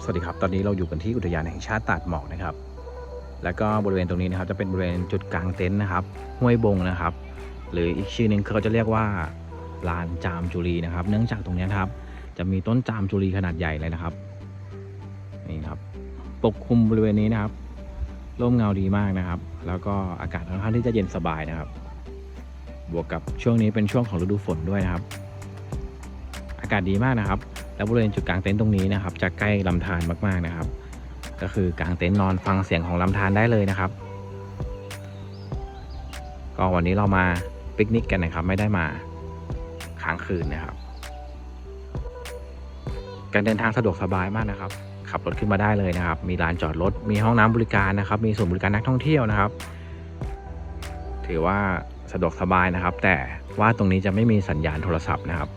สวัสดีครับ ตอนนี้เราอยู่กันที่อุทยานแห่งชาติตาดหมอกนะครับ แล้วก็บริเวณตรงนี้นะครับ จะเป็นบริเวณจุดกลางเต็นท์นะครับ ห้วยบงนะครับ หรืออีกชื่อหนึ่งเขาจะเรียกว่าลานจามจุรีนะครับ เนื่องจากตรงนี้นครับ จะมีต้นจามจุรีขนาดใหญ่เลยนะครับ นี่ครับ ปกคลุมบริเวณนี้นะครับ ร่มเงาดีมากนะครับ แล้วก็อากาศค่อนข้างที่จะเย็นสบายนะครับ บวกกับช่วงนี้เป็นช่วงของฤดูฝนด้วยนะครับ อากาศดีมากนะครับ แล้วบริเวณจุดกลางเต็นท์ตรงนี้นะครับจะใกล้ลำธารมากๆนะครับ ก็คือกางเต็นท์นอนฟังเสียงของลำธารได้เลยนะครับ ก็วันนี้เรามาปิกนิกกันนะครับ ไม่ได้มาค้างคืนนะครับ การเดินทางสะดวกสบายมากนะครับ ขับรถขึ้นมาได้เลยนะครับ มีลานจอดรถ มีห้องน้ำบริการนะครับ มีศูนย์บริการนักท่องเที่ยวนะครับ ถือว่าสะดวกสบายนะครับ แต่ว่าตรงนี้จะไม่มีสัญญาณโทรศัพท์นะครับ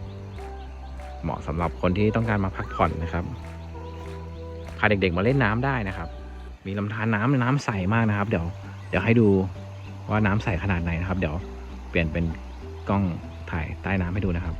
เหมาะสำหรับคนที่ต้องการมาพักผ่อนนะครับพาเด็กๆมาเล่นน้ำได้นะครับ มีลำธารน้ำน้ำใสมากนะครับ เดี๋ยวเดี๋ยวให้ดูว่าน้ำใสขนาดไหนนะครับ เดี๋ยวเปลี่ยนเป็นกล้องถ่ายใต้น้ำให้ดูนะครับ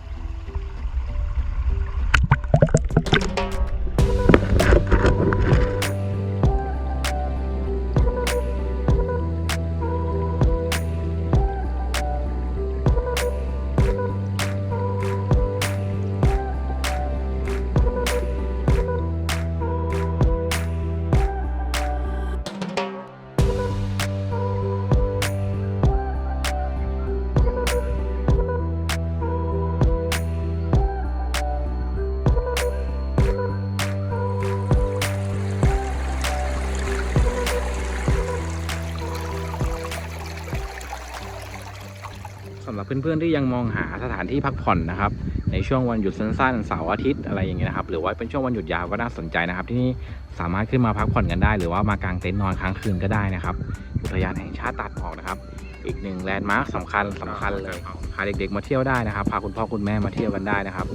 สำหรับเพื่อนๆที่ยังมองหาสถานที่พักผ่อนนะครับ ในช่วงวันหยุดสั้นๆเสาร์อาทิตย์อะไรอย่างเงี้ยนะครับ หรือว่าเป็นช่วงวันหยุดยาวก็น่าสนใจนะครับ ที่นี่สามารถขึ้นมาพักผ่อนกันได้ หรือว่ามากางเต็นท์นอนค้างคืนก็ได้นะครับอุทยานแห่งชาติตัดหมอกนะครับ อีกหนึ่งแลนด์มาร์คสำคัญสำคัญเลยพาเด็กๆมาเที่ยวได้นะครับพาคุณพ่อคุณแม่มาเที่ยวกันได้นะครับ